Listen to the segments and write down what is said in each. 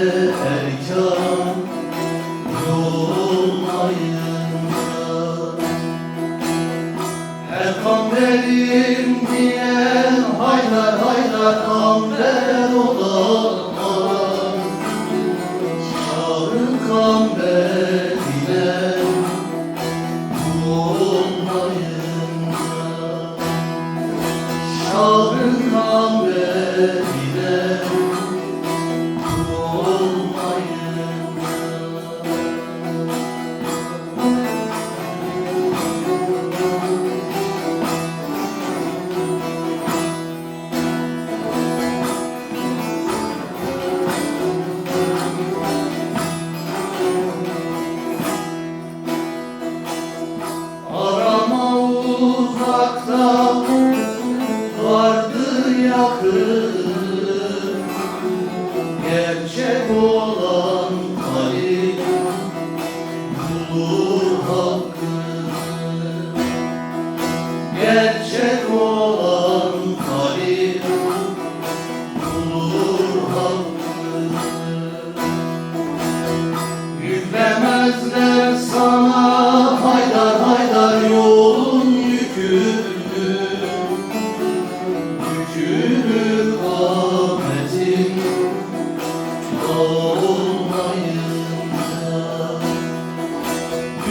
erken yolun ayında Her kamberim diye haylar haylar kamber odalar Çağrı kamber diye uzakta vardı yakın. Gerçek olan Ali bulur hakkı. Gerçek olan Ali bulur hakkı. Yüklemezler sana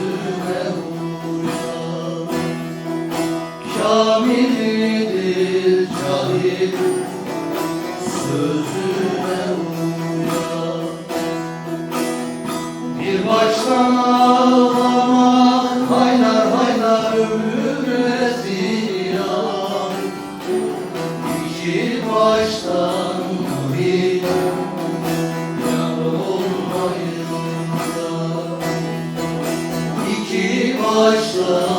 sözüne uyan Kamil midir cahil sözüne uyan Bir baştan ağlamak haylar haylar ömrüme ziyan İki baştan